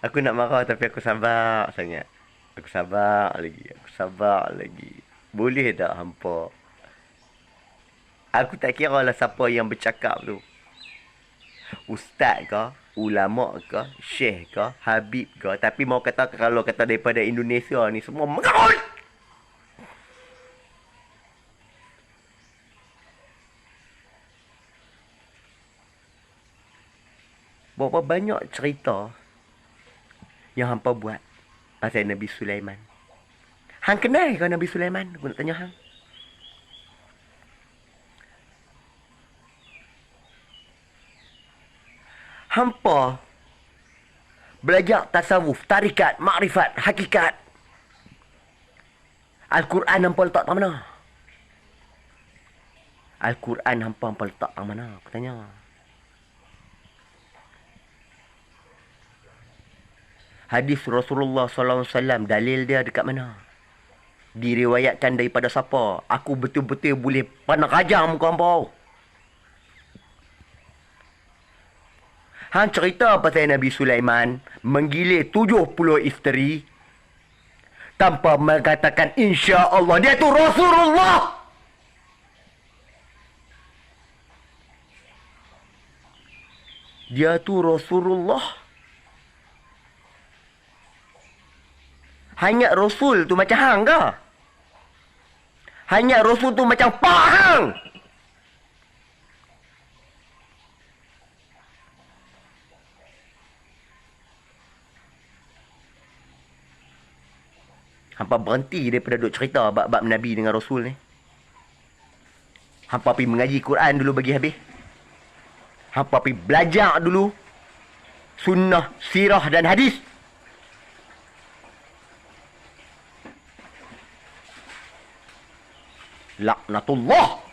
Aku nak marah tapi aku sabar sangat. Aku sabar lagi. Aku sabar lagi. Boleh tak hampa? Aku tak kira lah siapa yang bercakap tu. Ustaz ke, ulama ke, syekh ke, habib ke. Tapi mau kata kalau kata daripada Indonesia ni semua mengarut. Berapa banyak cerita yang hampa buat pasal Nabi Sulaiman. Hang kenal ke Nabi Sulaiman? Aku nak tanya hang. Hampa belajar tasawuf, tarikat, makrifat, hakikat. Al-Quran hampa letak tak mana? Al-Quran hampa hampa letak tak mana? Aku tanya. Hadis Rasulullah SAW dalil dia dekat mana? Diriwayatkan daripada siapa? Aku betul-betul boleh panak rajam muka hangpa. Hang cerita pasal Nabi Sulaiman menggilir 70 isteri tanpa mengatakan insya Allah dia tu Rasulullah. Dia tu Rasulullah. Hanya Rasul tu macam hang ke? Hanya Rasul tu macam pak hang. Hampa berhenti daripada duk cerita bab-bab Nabi dengan Rasul ni. Hampa pergi mengaji Quran dulu bagi habis. Hampa pergi belajar dulu sunnah, sirah dan hadis. Laknatullah